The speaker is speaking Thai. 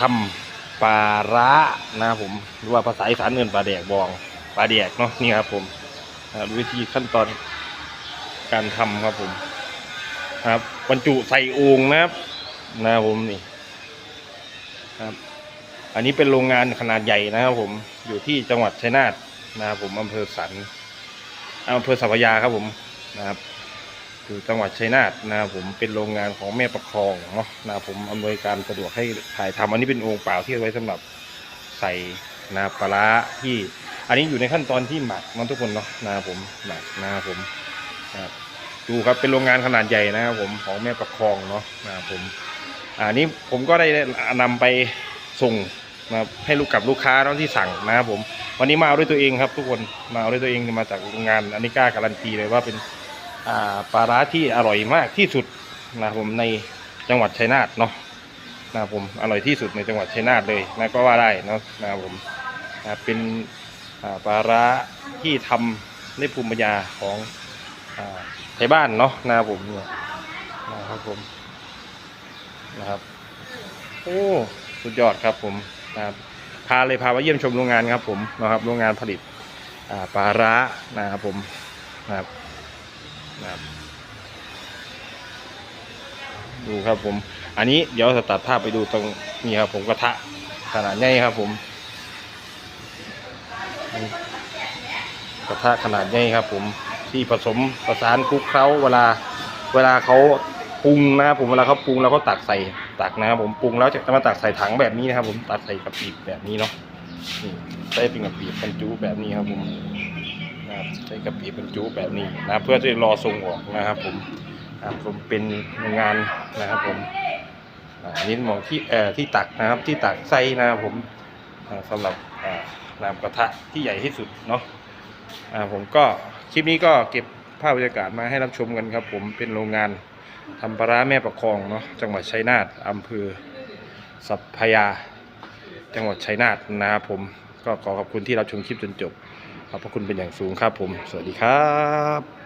ทำปลาร้านะครับผมหรือว่าภาษาอีสานเงินปลาแดกบองปลาแดกเนาะนี่ครับผมดูวิธีขั้นตอนการทำครับผมครับบรรจุใส่โอ่งนะครับนะครับผมนี่ครับ อันนี้เป็นโรงงานขนาดใหญ่นะครับผมอยู่ที่จังหวัดชัยนาทนะครับผมอำเภอสันอำเภอสัพยาครับผมนะครับ อยู่จังหวัดชัยนาทนะครับผมเป็นโรงงานของแม่ประคองเนาะนะผมอำนวยการสะดวกให้ถ่ายทำอันนี้เป็นโองค์เปล่าที่ไว้สำหรับใส่นะปลาที่อันนี้อยู่ในขั้นตอนที่หมักมันทุกคนเนาะนะผมหมักนะครับผมนะดูครับเป็นโรงงานขนาดใหญ่นะครับผมของแม่ประคองเนาะนะผมอันนี้ผมก็ได้นำไปส่งนะให้ลูกกับลูกค้าเนาะที่สั่งนะครับผมวันนี้มาเอาด้วยตัวเองครับทุกคนมาเอาด้วยตัวเองมาจากโรงงานอันนี้กล้าการันตีเลยว่าเป็น ปลาร้าที่อร่อยมากที่สุดนะครับผมในจังหวัดชัยนาทเนาะนะครับผมอร่อยที่สุดในจังหวัดชัยนาทเลยนะก็ว่าได้เนาะนะครับผมนะเป็นปลาร้าที่ทำด้วยภูมิปัญญาของไทยบ้านเนาะนะครับผมเนี่ยนะครับผมนะครับโอ้สุดยอดครับผมนะครับพาเลยพามาเยี่ยมชมโรงงานครับผมนะครับโรงงานผลิตปลาร้านะครับผมนะครับ นะครับ ดูครับผม อันนี้เดี๋ยวจะตัดภาพไปดูตรงนี้ครับผมกระทะขนาดใหญ่ครับผมกระทะขนาดใหญ่ครับ ผมที่ผสมประสานคลุกเคล้าเวลาเวลาเขาปรุงนะครับผมเวลาเขาปรุงแล้วก็ตักใส่ตักนะครับผมปรุงแล้วจะมาตักใส่ถังแบบนี้นะครับ ผมตักใส่กระปิแบบนี้เนาะนี่ใส่เป็นกระปิบรรจุแบบนี้ครับผม นะครับใช้กระปีบรรจุแบบนี้นะเพื่อที่จะรอส่งออกนะครับผมนะครับผมเป็นงานนะครับผมนนี้หมองที่เอ่อที่ตักนะครับที่ตักไส้นะครับผมอ่าสำหรับน้ำกระทะที่ใหญ่ที่สุดเนาะผมก็คลิปนี้ก็เก็บภาพบรรยากาศมาให้รับชมกันครับผมเป็นโรงงานทำปลาร้าแม่ประคองเนาะจังหวัดชัยนาทอำเภอสัพพยา จังหวัดชัยนาทนะครับผมก็ขอขอบคุณที่รับชมคลิปจนจบ ขอบพระคุณเป็นอย่างสูงครับผม สวัสดีครับ